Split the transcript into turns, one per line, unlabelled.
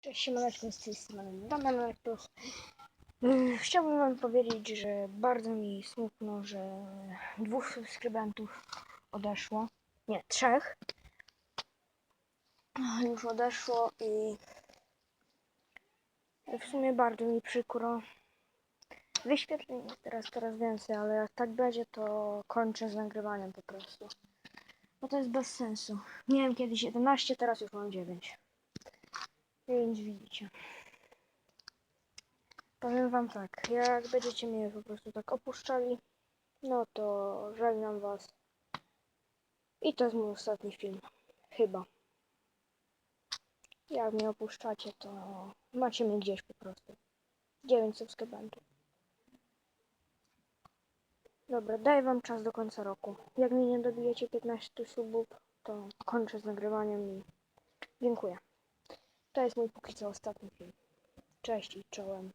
Cześć, siemaneczko, z tej strony Damian Lektus. Yy, Chciałbym wam powiedzieć, że bardzo mi smutno, że dwóch subskrybentów odeszło. Nie, trzech. Już odeszło i w sumie bardzo mi przykro. Wyświetleń teraz coraz więcej, ale jak tak będzie, to kończę z nagrywaniem po prostu. Bo to jest bez sensu. Miałem kiedyś 11, teraz już mam 9. Więc widzicie. Powiem wam tak, jak będziecie mnie po prostu tak opuszczali, no to żegnam was. I to jest mój ostatni film. Chyba. Jak mnie opuszczacie, to macie mnie gdzieś po prostu. 9 subskrybentów. Dobra, daję wam czas do końca roku. Jak mi nie dobijecie 15 subów, to kończę z nagrywaniem i dziękuję. To jest mój póki co ostatni film. Cześć i czołem.